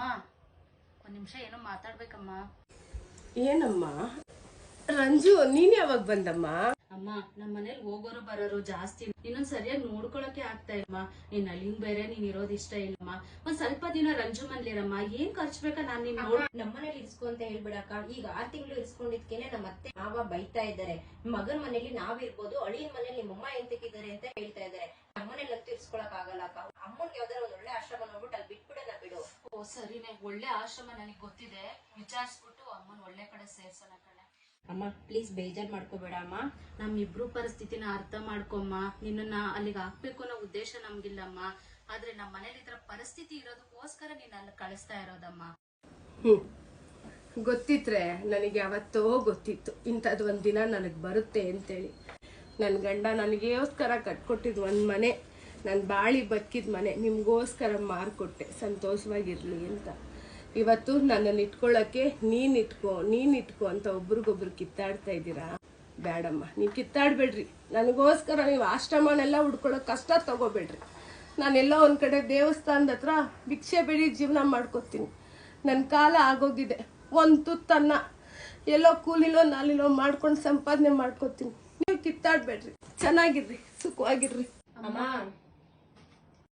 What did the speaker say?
ಅಮ್ಮ ಒಂದ್ ನಿಮಿಷ ಏನೋ ಮಾತಾಡ್ಬೇಕಮ್ಮ. ಏನಮ್ಮ? ರಂಜು ನೀನ್ ಯಾವಾಗ ಬಂದಮ್ಮ? ಅಮ್ಮ ನಮ್ಮ ಮನೇಲಿ ಹೋಗೋರು ಬರೋರು ಜಾಸ್ತಿ. ಇನ್ನೊಂದ್ ಸರಿಯಾಗಿ ನೋಡ್ಕೊಳಕ್ಕೆ ಆಗ್ತಾ ಇಲ್ಲಮ್ಮ. ನೀನ್ ಅಲ್ಲಿಂಗ್ ಬೇರೆ ನೀನ್ ಇರೋದ್ ಇಷ್ಟ ಇಲ್ಲಮ್ಮ. ಒಂದ್ ಸ್ವಲ್ಪ ದಿನ ರಂಜು ಮನ್ಲಿರಮ್ಮ. ಏನ್ ಖರ್ಚು ಬೇಕಾ ನಾನ್ ನಿನ್ ನೋಡ್ ನಮ್ಮನೇಲಿ ಮನೇಲಿ ಅಂತ ಹೇಳ್ಬಿಡಕ್ಕ. ಈಗ ಆರ್ ತಿಂಗಳು ಇರ್ಸ್ಕೊಂಡಿದ್ಕೇನೆ ನಮ್ಮ ಅತ್ತೆ ಮಾವ ಬೈತಾ ಇದ್ದಾರೆ. ಮಗನ್ ಮನೇಲಿ ನಾವಿರ್ಬೋದು ಅಳಿಯನ್ ಮನೇಲಿ ನಿಮ್ಮಮ್ಮ ಎಂತಕ್ಕಿದ್ದಾರೆ ಅಂತ ಹೇಳ್ತಾ ಇದ್ದಾರೆ. ನಮ್ಮನೇಲಂತೂ ಇರ್ಸ್ಕೊಳಕ್ ಆಗಲ್ಲ ಅಕ್ಕ. ಅಮ್ಮನ್ಗೆ ಯಾವ್ದಾರ ಒಂದ್ ಒಳ್ಳೆ ಆಶ್ರಮ ನೋಡ್ಬಿಟ್ಟು ಅಲ್ಲಿ ಬಿಟ್ಬಿಡೋಣ ಬಿಡು ಓ ಸರಿನೇ ಒಳ್ಳೆ ಆಶ್ರಮ ನನಗೆ ಗೊತ್ತಿದೆ. ವಿಚಾರಿಸ್ಬಿಟ್ಟು ಅಮ್ಮನ ಒಳ್ಳೆ ಕಡೆ ಸೇರ್ಸೋಣ ಕಣೆ. ಅಮ್ಮ ಪ್ಲೀಸ್ ಬೇಜಾರ್ ಮಾಡ್ಕೋಬೇಡ ಅಮ್ಮ. ನಮ್ಮಿಬ್ರು ಪರಿಸ್ಥಿತಿನ ಅರ್ಥ ಮಾಡ್ಕೊಮ್ಮ. ನಿನ್ನನ್ನ ಅಲ್ಲಿಗೆ ಹಾಕ್ಬೇಕು ಅನ್ನೋ ಉದ್ದೇಶ ನಮ್ಗಿಲ್ಲಮ್ಮ. ಆದ್ರೆ ನಮ್ಮ ಮನೇಲಿ ಇದ್ರ ಪರಿಸ್ಥಿತಿ ಇರೋದಕ್ಕೋಸ್ಕರ ನೀನ್ ಅಲ್ಲಿ ಕಳಿಸ್ತಾ ಇರೋದಮ್ಮ. ಹ್ಮ್. ಗೊತ್ತಿದ್ರೆ ನನಗೆ ಯಾವತ್ತೋ ಗೊತ್ತಿತ್ತು. ಇಂಥದ್ದು ಒಂದು ದಿನ ನನಗೆ ಬರುತ್ತೆ ಅಂತೇಳಿ. ನನ್ನ ಗಂಡ ನನಗೋಸ್ಕರ ಕಟ್ಕೊಟ್ಟಿದ್ದು ಒಂದು ಮನೆ. ನಾನು ಬಾಳಿ ಬದುಕಿದ ಮನೆ ನಿಮಗೋಸ್ಕರ ಮಾರ್ಕೊಟ್ಟೆ. ಸಂತೋಷವಾಗಿರಲಿ ಅಂತ. ಇವತ್ತು ನನ್ನನ್ನು ಇಟ್ಕೊಳ್ಳೋಕ್ಕೆ ನೀನು ಇಟ್ಕೋ ನೀನು ಇಟ್ಕೋ ಅಂತ ಒಬ್ರಿಗೊಬ್ರು ಕಿತ್ತಾಡ್ತಾ ಇದ್ದೀರಾ? ಬೇಡಮ್ಮ ನೀವು ಕಿತ್ತಾಡಬೇಡ್ರಿ. ನನಗೋಸ್ಕರ ನೀವು ಆಶ್ರಮನೆಲ್ಲ ಹುಡ್ಕೊಳ್ಳೋ ಕಷ್ಟ ತಗೋಬೇಡ್ರಿ. ನಾನೆಲ್ಲೋ ಒಂದು ಕಡೆ ದೇವಸ್ಥಾನದ ಹತ್ರ ಭಿಕ್ಷೆ ಬೇಡಿ ಜೀವನ ಮಾಡ್ಕೊತೀನಿ. ನನ್ನ ಕಾಲ ಆಗೋಗಿದೆ. ಒಂದು ತುತ್ತನ್ನ ಎಲ್ಲೋ ಕೂಲಿಲೋ ನಾಲಿಲೋ ಮಾಡ್ಕೊಂಡು ಸಂಪಾದನೆ ಮಾಡ್ಕೊತೀನಿ. ನೀವು ಕಿತ್ತಾಡಬೇಡ್ರಿ. ಚೆನ್ನಾಗಿರ್ರಿ, ಸುಖವಾಗಿರ್ರಿ. ಅಮ್ಮ